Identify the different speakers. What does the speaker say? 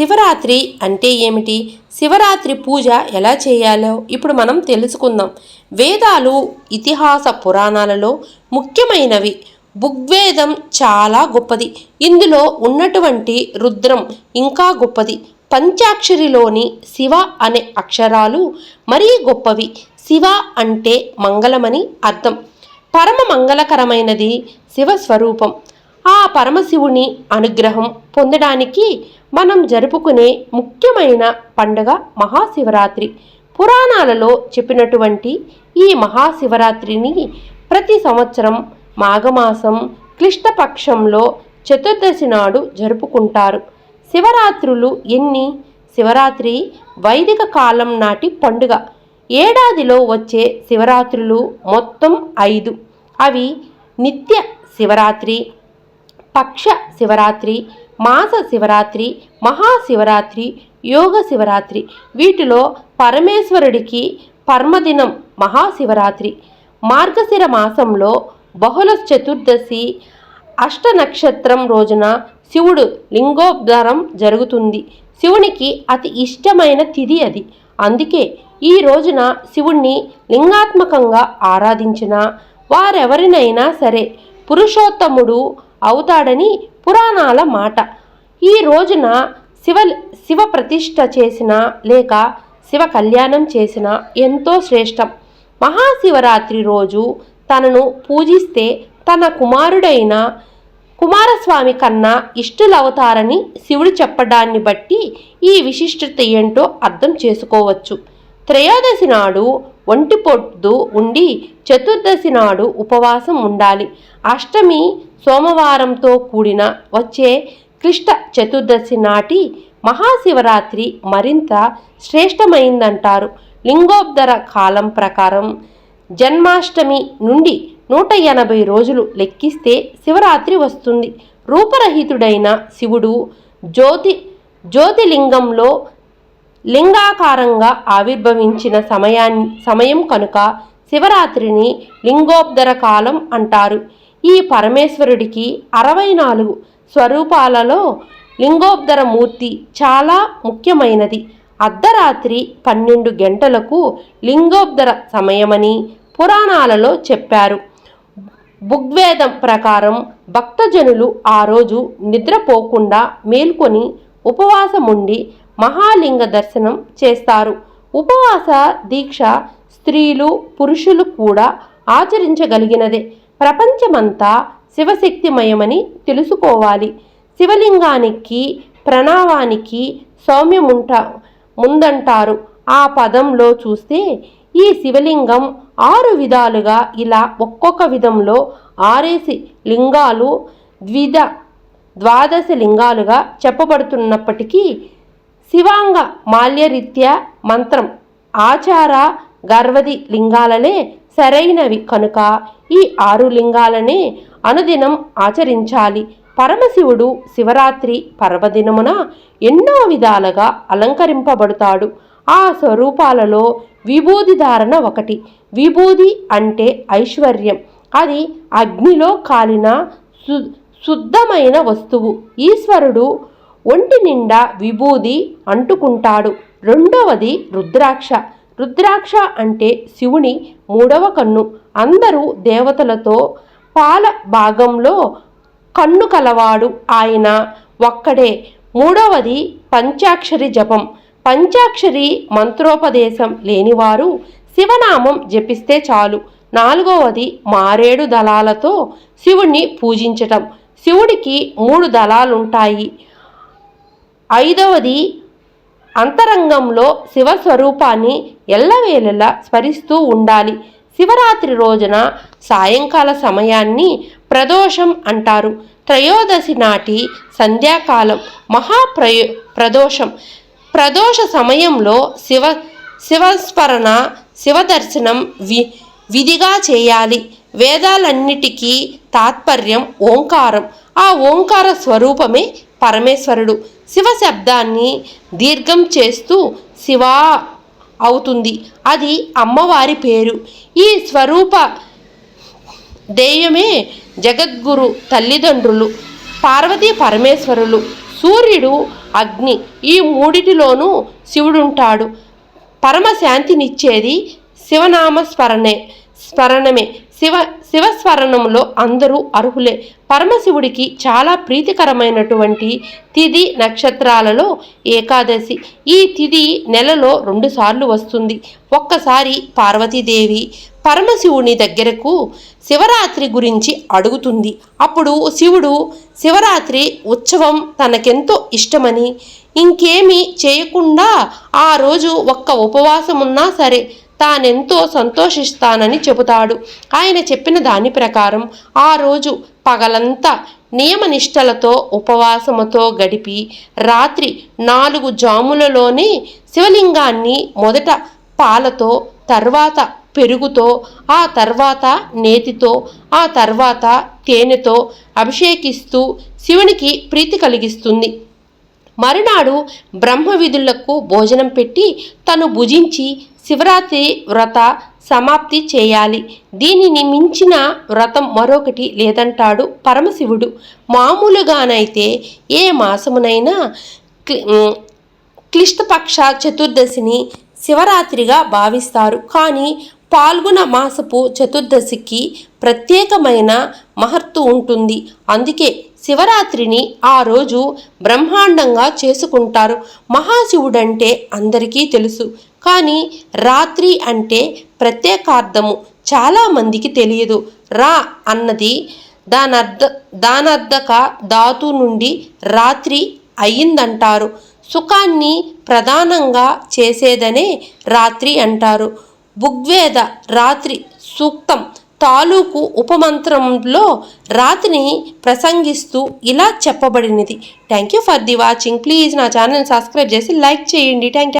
Speaker 1: శివరాత్రి అంటే ఏమిటి? శివరాత్రి పూజ ఎలా చేయాలో ఇప్పుడు మనం తెలుసుకుందాం. వేదాలు ఇతిహాస పురాణాలలో ముఖ్యమైనవి. బుగ్వేదం చాలా గొప్పది. ఇందులో ఉన్నటువంటి రుద్రం ఇంకా గొప్పది. పంచాక్షరిలోని శివ అనే అక్షరాలు మరీ గొప్పవి. శివ అంటే మంగళమని అర్థం. పరమ మంగళకరమైనది శివ స్వరూపం ఆ పరమశివుని అనుగ్రహం పొందడానికి మనం జరుపుకునే ముఖ్యమైన పండుగ మహాశివరాత్రి. పురాణాలలో చెప్పినటువంటి ఈ మహాశివరాత్రిని ప్రతి సంవత్సరం మాఘమాసం క్లిష్టపక్షంలో చతుర్దశి నాడు జరుపుకుంటారు. శివరాత్రులు ఎన్ని? శివరాత్రి వైదిక కాలం నాటి పండుగ. ఏడాదిలో వచ్చే శివరాత్రులు మొత్తం ఐదు. అవి నిత్య శివరాత్రి పక్ష శివరాత్రి మాస శివరాత్రి మహాశివరాత్రి యోగ శివరాత్రి. వీటిలో పరమేశ్వరుడికి పర్మదినం మహాశివరాత్రి మార్గశిర మాసంలో బహుళ చతుర్దశి అష్ట నక్షత్రం రోజున శివుడు లింగోద్ధారం జరుగుతుంది. శివునికి అతి ఇష్టమైన తిథి అది. అందుకే ఈ రోజున శివుణ్ణి లింగాత్మకంగా ఆరాధించిన వారెవరినైనా సరే పురుషోత్తముడు అవుతాడని పురాణాల మాట. ఈ రోజున శివ శివ ప్రతిష్ట చేసిన లేక శివ కళ్యాణం చేసిన ఎంతో శ్రేష్టం. మహాశివరాత్రి రోజు తనను పూజిస్తే తన కుమారుడైన కుమారస్వామి కన్నా ఇష్టలవుతారని శివుడు చెప్పడాన్ని బట్టి ఈ విశిష్టత ఏంటో అర్థం చేసుకోవచ్చు. త్రయోదశి నాడు ఒంటి పొద్దు ఉండి చతుర్దశి నాడు ఉపవాసం ఉండాలి. అష్టమి సోమవారంతో కూడిన వచ్చే క్లిష్ట చతుర్దశి నాటి మహాశివరాత్రి మరింత శ్రేష్టమైందంటారు. లింగోద్ధర కాలం ప్రకారం జన్మాష్టమి నుండి నూట ఎనభై రోజులు లెక్కిస్తే శివరాత్రి వస్తుంది. రూపరహితుడైన శివుడు జ్యోతి జ్యోతిలింగంలో లింగాకారంగా ఆవిర్భవించిన సమయాన్ని సమయం కనుక శివరాత్రిని లింగోద్ధర కాలం అంటారు. ఈ పరమేశ్వరుడికి అరవై నాలుగు స్వరూపాలలో లింగోద్ధర మూర్తి చాలా ముఖ్యమైనది. అర్ధరాత్రి పన్నెండు గంటలకు లింగోద్ధర సమయమని పురాణాలలో చెప్పారు. బుగ్వేదం ప్రకారం భక్తజనులు ఆ రోజు నిద్రపోకుండా మేల్కొని ఉపవాసముండి మహాలింగ దర్శనం చేస్తారు. ఉపవాస దీక్ష స్త్రీలు పురుషులు కూడా ఆచరించగలిగినదే. ప్రపంచమంతా శివశక్తిమయమని తెలుసుకోవాలి. శివలింగానికి ప్రణావానికి సౌమ్యముంట ముందంటారు. ఆ పదంలో చూస్తే ఈ శివలింగం ఆరు విధాలుగా ఇలా ఒక్కొక్క విధంలో ఆరేసి లింగాలు ద్విధ ద్వాదశ లింగాలుగా చెప్పబడుతున్నప్పటికీ శివాంగ మాల్యరీత్యా మంత్రం. ఆచార గర్వది లింగాలనే సరైనవి కనుక ఈ ఆరు లింగాలనే అనుదినం ఆచరించాలి. పరమశివుడు శివరాత్రి పర్వదినమున ఎన్నో విధాలుగా అలంకరింపబడతాడు. ఆ స్వరూపాలలో విభూది ధారణ ఒకటి. విభూది అంటే ఐశ్వర్యం. అది అగ్నిలో కాలిన సు శుద్ధమైన వస్తువు. ఈశ్వరుడు ఒంటి నిండా విభూది అంటుకుంటాడు. రెండవది రుద్రాక్ష. రుద్రాక్ష అంటే శివుని మూడవ కన్ను. అందరూ దేవతలతో పాల భాగంలో కన్ను కలవాడు. ఆయన ఒక్కడే. మూడవది పంచాక్షరి జపం. పంచాక్షరి మంత్రోపదేశం లేనివారు శివనామం జపిస్తే చాలు. నాలుగవది మారేడు దళాలతో శివుణ్ణి పూజించటం. శివుడికి మూడు దళాలుంటాయి. ఐదవది అంతరంగంలో శివస్వరూపాన్ని ఎల్లవేళలా స్మరిస్తూ ఉండాలి. శివరాత్రి రోజున సాయంకాల సమయాన్ని ప్రదోషం అంటారు. త్రయోదశి నాటి సంధ్యాకాలం మహాప్రయో ప్రదోషం. ప్రదోష సమయంలో శివ శివస్మరణ శివదర్శనం వి విధిగా చేయాలి. వేదాలన్నిటికీ తాత్పర్యం ఓంకారం. ఆ ఓంకార స్వరూపమే పరమేశ్వరుడు. శివ శబ్దాన్ని దీర్ఘం చేస్తూ శివ అవుతుంది. అది అమ్మవారి పేరు. ఈ స్వరూప దేయమే జగద్గురు తల్లిదండ్రులు పార్వతీ పరమేశ్వరులు సూర్యుడు అగ్ని ఈ మూడిటిలోనూ శివుడుంటాడు. పరమశాంతినిచ్చేది శివనామ స్మరణే స్మరణమే. శివ శివస్మరణంలో అందరూ అర్హులే. పరమశివుడికి చాలా ప్రీతికరమైనటువంటి తిథి నక్షత్రాలలో ఏకాదశి. ఈ తిథి నెలలో రెండుసార్లు వస్తుంది. ఒక్కసారి పార్వతీదేవి పరమశివుని దగ్గరకు శివరాత్రి గురించి అడుగుతుంది. అప్పుడు శివుడు శివరాత్రి ఉత్సవం తనకెంతో ఇష్టమని. ఇంకేమీ చేయకుండా ఆ రోజు ఒక్క ఉపవాసమున్నా సరే తానెంతో సంతోషిస్తానని చెబుతాడు. ఆయన చెప్పిన దాని ప్రకారం ఆ రోజు పగలంతా నియమనిష్టలతో ఉపవాసముతో గడిపి రాత్రి నాలుగు జాములలోనే శివలింగాన్ని మొదట పాలతో తర్వాత పెరుగుతో ఆ తర్వాత నేతితో ఆ తర్వాత తేనెతో అభిషేకిస్తూ శివునికి ప్రీతి కలిగిస్తుంది. మరునాడు బ్రహ్మ విధులకు భోజనం పెట్టి తను భుజించి శివరాత్రి వ్రత సమాప్తి చేయాలి. దీనిని మించిన వ్రతం మరొకటి లేదంటాడు పరమశివుడు. మామూలుగానైతే ఏ మాసమునైనా క్లి- క్లిష్టపక్ష చతుర్దశిని శివరాత్రిగా భావిస్తారు. కానీ పాల్గొన మాసపు చతుర్దశికి ప్రత్యేకమైన మహత్తు ఉంటుంది. అందుకే శివరాత్రిని ఆ రోజు బ్రహ్మాండంగా చేసుకుంటారు. మహాశివుడంటే అందరికీ తెలుసు. కానీ రాత్రి అంటే ప్రత్యేకార్థము చాలామందికి తెలియదు. రా అన్నది దానర్థ దానర్థక ధాతు నుండి రాత్రి అయ్యిందంటారు. సుఖాన్ని ప్రధానంగా చేసేదనే రాత్రి అంటారు. బుగ్వేద రాత్రి సూక్తం తాలూకు ఉపమంత్రంలో రాత్రిని ప్రసంగిస్తూ ఇలా చెప్పబడినది. Thank you for the watching please నా ఛానల్ సబ్స్క్రైబ్ చేసి లైక్ చేయండి. Thank you